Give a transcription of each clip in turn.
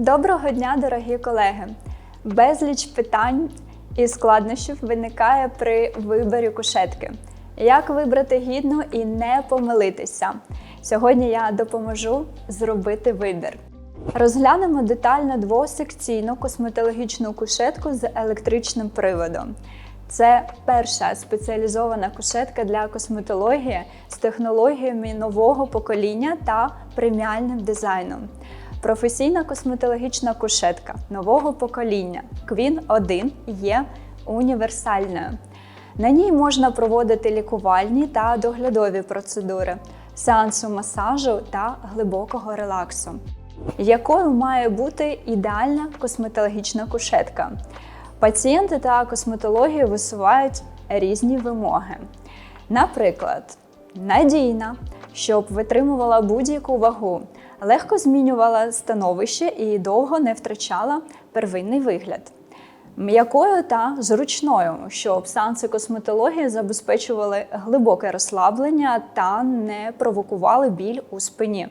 Доброго дня, дорогі колеги! Безліч питань і складнощів виникає при виборі кушетки. Як вибрати гідну і не помилитися? Сьогодні я допоможу зробити вибір. Розглянемо детально двосекційну косметологічну кушетку з електричним приводом. Це перша спеціалізована кушетка для косметології з технологіями нового покоління та преміальним дизайном. Професійна косметологічна кушетка нового покоління Queen 1 є універсальною. На ній можна проводити лікувальні та доглядові процедури, сеансу масажу та глибокого релаксу. Якою має бути ідеальна косметологічна кушетка? Пацієнти та косметологи висувають різні вимоги. Наприклад, надійна, щоб витримувала будь-яку вагу, легко змінювала становище і довго не втрачала первинний вигляд. М'якою та зручною, щоб санси косметології забезпечували глибоке розслаблення та не провокували біль у спині.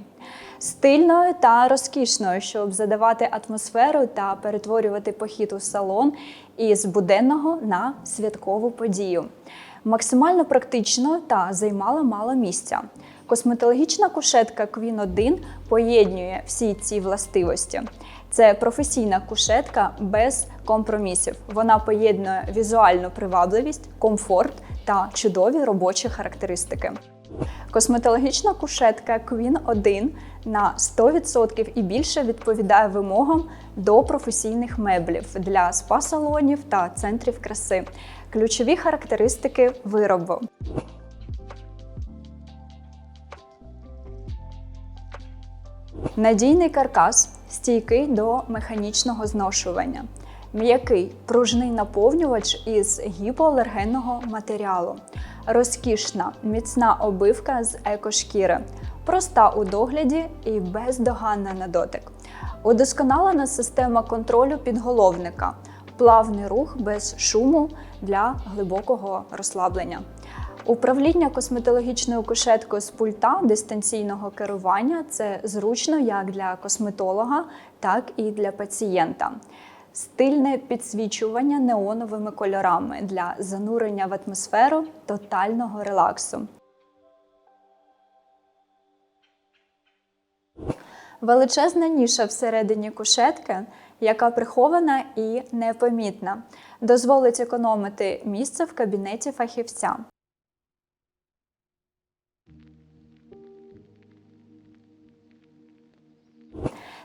Стильною та розкішною, щоб задавати атмосферу та перетворювати похід у салон із буденного на святкову подію. Максимально практично та займала мало місця. Косметологічна кушетка Queen 1 поєднує всі ці властивості. Це професійна кушетка без компромісів. Вона поєднує візуальну привабливість, комфорт та чудові робочі характеристики. Косметологічна кушетка Queen 1 на 100% і більше відповідає вимогам до професійних меблів для спа-салонів та центрів краси. Ключові характеристики виробу. Надійний каркас стійкий до механічного зношування. М'який пружний наповнювач із гіпоалергенного матеріалу, розкішна міцна обивка з екошкіри, проста у догляді і бездоганна на дотик. Удосконалена система контролю підголовника, плавний рух без шуму для глибокого розслаблення. Управління косметологічною кушеткою з пульта дистанційного керування це зручно як для косметолога, так і для пацієнта. Стильне підсвічування неоновими кольорами для занурення в атмосферу тотального релаксу. Величезна ніша всередині кушетки, яка прихована і непомітна, дозволить економити місце в кабінеті фахівця.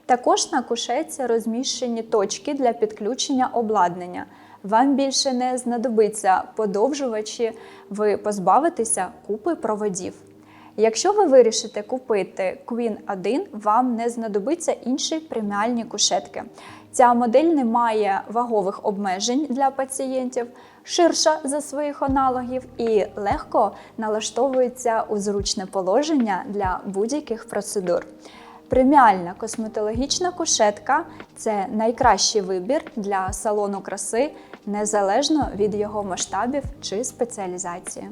Також на кушетці розміщені точки для підключення обладнання. Вам більше не знадобиться подовжувачі, ви позбавитеся купи проводів. Якщо ви вирішите купити Queen 1, вам не знадобиться інші преміальні кушетки. Ця модель не має вагових обмежень для пацієнтів, ширша за своїх аналогів і легко налаштовується у зручне положення для будь-яких процедур. Преміальна косметологічна кушетка це найкращий вибір для салону краси незалежно від його масштабів чи спеціалізації.